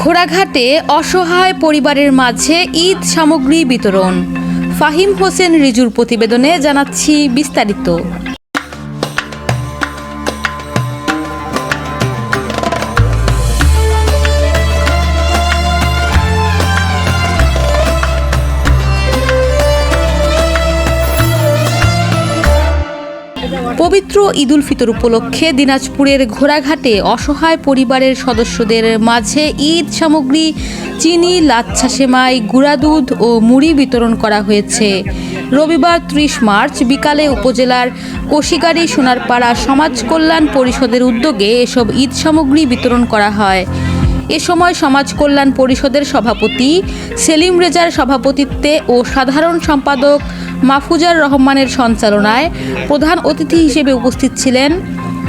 ঘোড়াঘাটে অসহায় পরিবারের মাঝে ঈদ সামগ্রী বিতরণ। ফাহিম হোসেন রিজুর প্রতিবেদনে জানাচ্ছি বিস্তারিত। পবিত্র ঈদুল ফিতর উপলক্ষে দিনাজপুরের ঘোড়াঘাটে অসহায় পরিবারের সদস্যদের মাঝে ঈদ সামগ্রী, চিনি, লাচ্ছা সেমাই, গুঁড়া দুধ ও মুড়ি বিতরণ করা হয়েছে। রবিবার ত্রিশ মার্চ বিকালে উপজেলার কোশিগাড়ি সোনারপাড়া সমাজ কল্যাণ পরিষদের উদ্যোগে এসব ঈদ সামগ্রী বিতরণ করা হয়। এ সময় সমাজ কল্যাণ পরিষদের সভাপতি সেলিম রেজার সভাপতিত্বে ও সাধারণ সম্পাদক মাহফুজার রহমানের সঞ্চালনায় প্রধান অতিথি হিসেবে উপস্থিত ছিলেন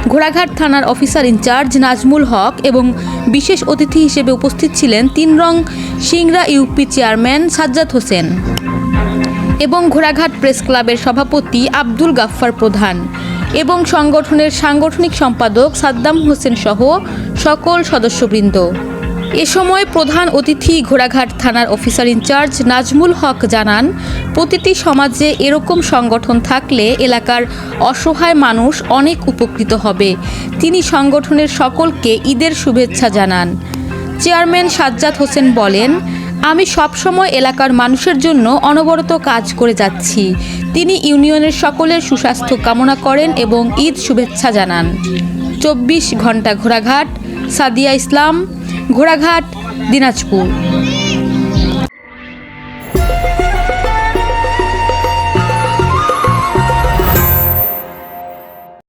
ঘোড়াঘাট থানার অফিসার ইনচার্জ নাজমুল হক এবং বিশেষ অতিথি হিসেবে উপস্থিত ছিলেন তিন রং সিংরা ইউপি চেয়ারম্যান সাজ্জাদ হোসেন এবং ঘোড়াঘাট প্রেস ক্লাবের সভাপতি আব্দুল গাফফার প্রধান। এবং সংগঠনের সাংগঠনিক সম্পাদক সাদ্দাম হোসেন সহ সকল সদস্যবৃন্দ। এ সময় প্রধান অতিথি ঘোড়াঘাট থানার অফিসার ইনচার্জ নাজমুল হক জানান, প্রতিটি সমাজে এরকম সংগঠন থাকলে এলাকার অসহায় মানুষ অনেক উপকৃত হবে। তিনি সংগঠনের সকলকে ঈদের শুভেচ্ছা জানান। চেয়ারম্যান সাজ্জাদ হোসেন বলেন আমি সবসময় এলাকার মানুষের জন্য অনবরত কাজ করে যাচ্ছি। তিনি ইউনিয়নের সকলের সুস্বাস্থ্য কামনা করেন এবং ঈদ শুভেচ্ছা জানান। চব্বিশ ঘণ্টা ঘোড়াঘাট, সাদিয়া ইসলাম, ঘোড়াঘাট, দিনাজপুর।